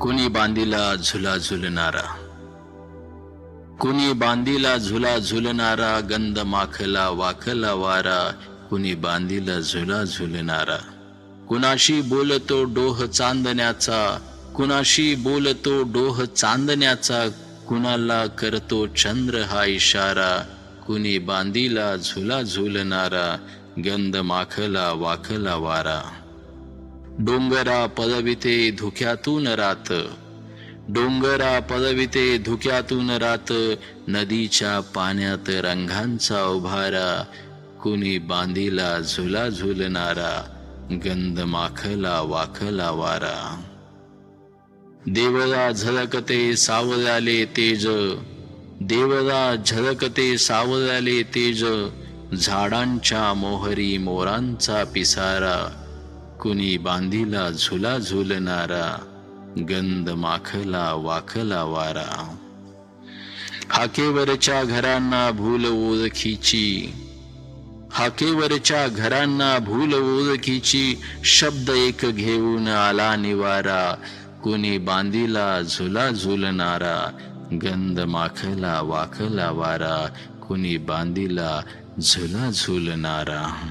कुणी बांधिला झुला झुलणारा? कुणी बांधिला झुला झुलणारा गंध माखला वाखला वारा? कुणी बांधिला झुला झुलणारा? कुणाशी बोलतो डोह चांदण्याचा? कुणाशी बोलतो डोह चांदण्याचा? कुणाला करतो चंद्र हा इशारा? कुणी बांधिला झुला झुलणारा गंध माखला वाखला वारा? डोंगरा पदविते धुक्यातून रात. डोंगरा पदविते धुक्यातून रात. नदीच्या पाण्यात रंगांचा उभारा. कुणी बांधिला झुला झुलणारा. गंध माखला वाखला वारा. देवदा झलकते सावल्याले तेज. देवदा झलकते सावल्याले तेज. झाडांच्या मोहरी मोरांचा पिसारा. कुणी बांधीला झुला झुलणारा गंध माखला वाखला वारा. हाकेवरच्या घरांना भूल ओळखीची हाकेवरच्या घरांना भूल ओळखीची शब्द एक घेऊन आला निवारा. कुणी बांधीला झुला झुलणारा गंध माखला वाखला वारा. कुणी बांधीला झुला झुलणारा.